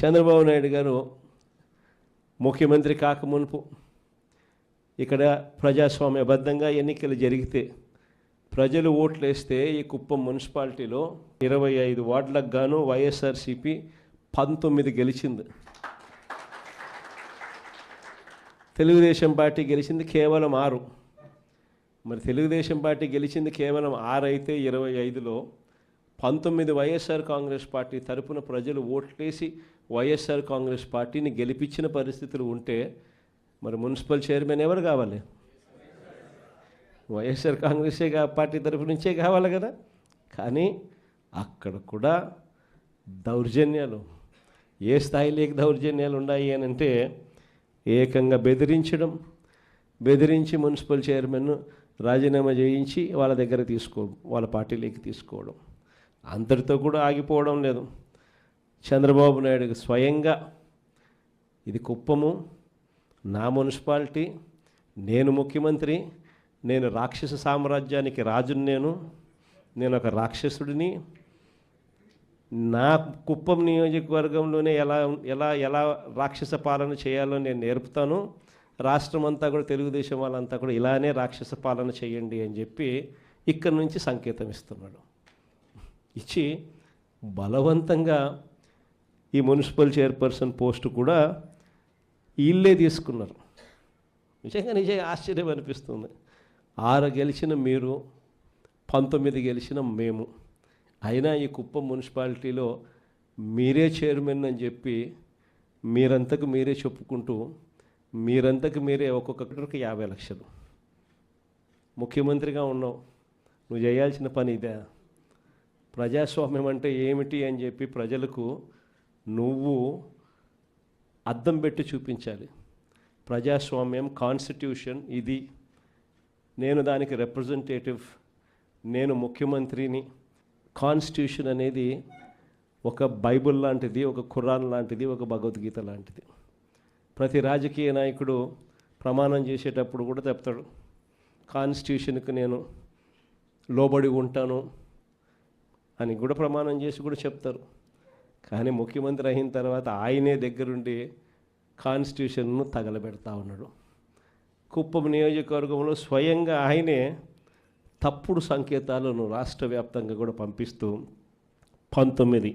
చంద్రబాబు నాయుడు గారు ముఖ్యమంత్రి కాకమునుపు ఇక్కడ ప్రజాస్వామ్యబద్ధంగా ఎన్నికలు జరిగితే ప్రజలు ఓట్లు వేస్తే ఈ కుప్పం మున్సిపాలిటీలో ఇరవై ఐదు వార్డులకు గాను వైఎస్ఆర్సిపి పంతొమ్మిది గెలిచింది. తెలుగుదేశం పార్టీ గెలిచింది కేవలం ఆరు. మరి తెలుగుదేశం పార్టీ గెలిచింది కేవలం ఆరు అయితే ఇరవై ఐదులో పంతొమ్మిది వైఎస్ఆర్ కాంగ్రెస్ పార్టీ తరపున ప్రజలు ఓట్లేసి వైఎస్ఆర్ కాంగ్రెస్ పార్టీని గెలిపించిన పరిస్థితులు ఉంటే మరి మున్సిపల్ చైర్మన్ ఎవరు కావాలి? వైఎస్ఆర్ కాంగ్రెసే కా- పార్టీ తరపు నుంచే కావాలి కదా. కానీ అక్కడ కూడా దౌర్జన్యాలు. ఏ స్థాయిలోకి దౌర్జన్యాలు ఉన్నాయి అని అంటే ఏకంగా బెదిరించడం బెదిరించి మున్సిపల్ చైర్మన్ రాజీనామా చేయించి వాళ్ళ దగ్గర తీసుకోవడం వాళ్ళ పార్టీలోకి తీసుకోవడం. అంతటితో కూడా ఆగిపోవడం లేదు. చంద్రబాబు నాయుడుకి స్వయంగా ఇది కుప్పము నా మున్సిపాలిటీ నేను ముఖ్యమంత్రి నేను రాక్షస సామ్రాజ్యానికి రాజుని నేను నేను ఒక రాక్షసుడిని. నా కుప్పం నియోజకవర్గంలోనే ఎలా ఎలా ఎలా రాక్షస పాలన చేయాలో నేను నేర్పుతాను. రాష్ట్రం అంతా కూడా తెలుగుదేశం వాళ్ళంతా కూడా ఇలానే రాక్షస పాలన చేయండి అని చెప్పి ఇక్కడి నుంచి సంకేతం ఇస్తున్నాడు. ఇచ్చి బలవంతంగా ఈ మున్సిపల్ చైర్పర్సన్ పోస్టు కూడా వీళ్ళే తీసుకున్నారు. నిజంగా నిజంగా ఆశ్చర్యం అనిపిస్తుంది. ఆరు గెలిచిన మీరు పంతొమ్మిది గెలిచిన మేము. అయినా ఈ కుప్పం మున్సిపాలిటీలో మీరే చైర్మన్ అని చెప్పి మీరంతకు మీరే చెప్పుకుంటూ మీరంతకు మీరే ఒక్కొక్కరికి యాభై లక్షలు. ముఖ్యమంత్రిగా ఉన్నావు. నువ్వు చేయాల్సిన పని ఇదే. ప్రజాస్వామ్యం అంటే ఏమిటి అని చెప్పి ప్రజలకు నువ్వు అద్దం పెట్టి చూపించాలి. ప్రజాస్వామ్యం కాన్స్టిట్యూషన్ ఇది. నేను దానికి రిప్రజెంటేటివ్ నేను ముఖ్యమంత్రిని. కాన్స్టిట్యూషన్ అనేది ఒక బైబిల్ లాంటిది ఒక ఖురాన్ లాంటిది ఒక భగవద్గీత లాంటిది. ప్రతి రాజకీయ నాయకుడు ప్రమాణం చేసేటప్పుడు కూడా చెప్తాడు కాన్స్టిట్యూషన్కి నేను లోబడి ఉంటాను అని కూడా ప్రమాణం చేసి కూడా చెప్తారు. కానీ ముఖ్యమంత్రి అయిన తర్వాత ఆయనే దగ్గరుండి కాన్స్టిట్యూషన్ను తగలబెడతా ఉన్నాడు. కుప్పం నియోజకవర్గంలో స్వయంగా ఆయనే తప్పుడు సంకేతాలను రాష్ట్ర వ్యాప్తంగా కూడా పంపిస్తూ పంతొమ్మిది